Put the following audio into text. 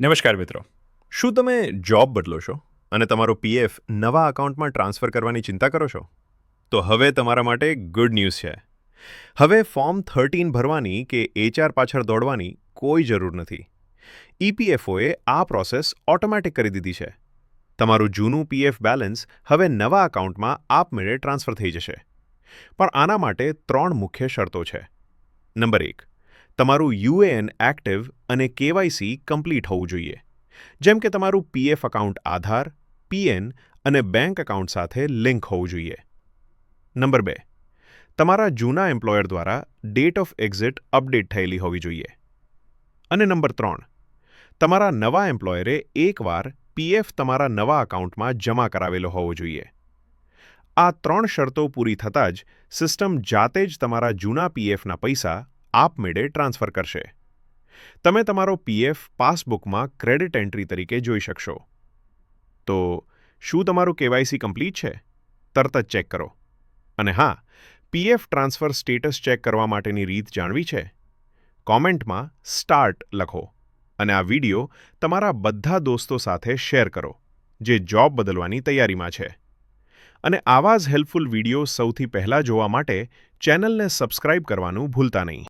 નમસ્કાર મિત્રો. શું તમે જોબ બદલો છો અને તમારો પીએફ નવા અકાઉન્ટમાં ટ્રાન્સફર કરવાની ચિંતા કરો છો? તો હવે તમારા માટે ગુડ ન્યૂઝ છે. હવે ફોર્મ થર્ટીન ભરવાની કે એચઆર પાછળ દોડવાની કોઈ જરૂર નથી. ઈપીએફઓએ આ પ્રોસેસ ઓટોમેટિક કરી દીધી છે. તમારું જૂનું પીએફ બેલેન્સ હવે નવા અકાઉન્ટમાં આપમેળે ટ્રાન્સફર થઈ જશે. પણ આના માટે ત્રણ મુખ્ય શરતો છે. નંબર એક તમારું યુએએન એક્ટિવ અને કેવાયસી કમ્પ્લીટ હોવું જોઈએ. જેમ કે તમારું પીએફ અકાઉન્ટ આધાર, પીએન અને બેંક એકાઉન્ટ સાથે લિંક હોવું જોઈએ. નંબર બે, તમારા જૂના એમ્પ્લોયર દ્વારા ડેટ ઓફ એક્ઝિટ અપડેટ થયેલી હોવી જોઈએ. અને નંબર ત્રણ, તમારા નવા એમ્પ્લોયરે એકવાર પીએફ તમારા નવા અકાઉન્ટમાં જમા કરાવેલો હોવો જોઈએ. આ ત્રણ શરતો પૂરી થતાં જ સિસ્ટમ જાતે જ તમારા જૂના પીએફના પૈસા આપમેળે ટ્રાન્સફર કરશે. તમે તમારો પીએફ પાસબુકમાં ક્રેડિટ એન્ટ્રી તરીકે જોઈ શકશો. તો, શું તમારું કેવાયસી કમ્પ્લીટ છે? તરત જ ચેક કરો. અને હા, પીએફ ટ્રાન્સફર સ્ટેટસ ચેક કરવા માટેની રીત જાણવી છે? કોમેન્ટમાં સ્ટાર્ટ લખો અને આ વિડિયો તમારા બધા દોસ્તો સાથે શેર કરો, જે જોબ બદલવાની તૈયારીમાં છે. અને આવા જ હેલ્પફુલ વિડિયો સૌથી પહેલાં જોવા માટે ચેનલને સબસ્ક્રાઇબ કરવાનું ભૂલતા નહીં.